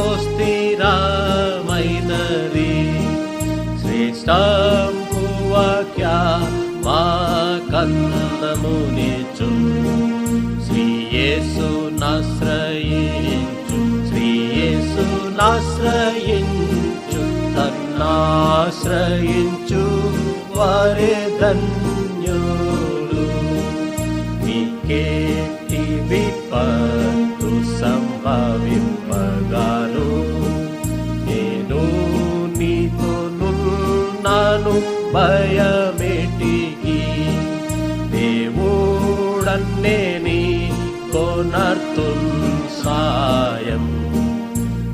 नको स्थिरामैनदी श्रेष्ठं भुवक्या मा कन्दमुनिचु श्रीयेषु नाश्रयिञ्चु श्रीयेषु नाश्रयिञ्चु तन्नाश्रयिञ्चु वरेदन् నీతోనున్నాను భయమేటికి దేవుడన్నేని కొనర్తున్ సాయం.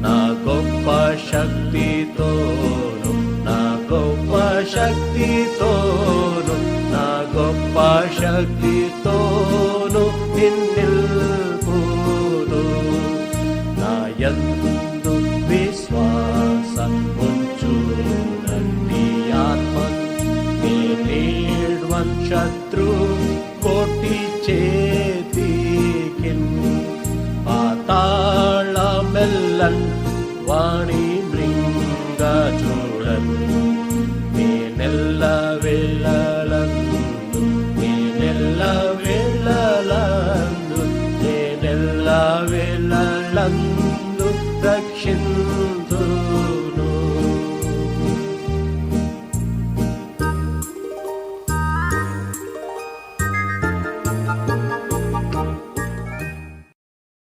నా గొప్ప శక్తితోను నా గొప్ప శక్తితోను నా గొప్ప శక్తితోను నిన్ను ശത്രു കോട്ടിച്ചേതീകിൻ പാതാളമെല്ലൻ വാണി മൃംഗചൂടൻ. മേനെല്ല വെള്ളലന്തു മേനെല്ല വെള്ളലന്തു മേനെല്ല വെള്ളലന്തു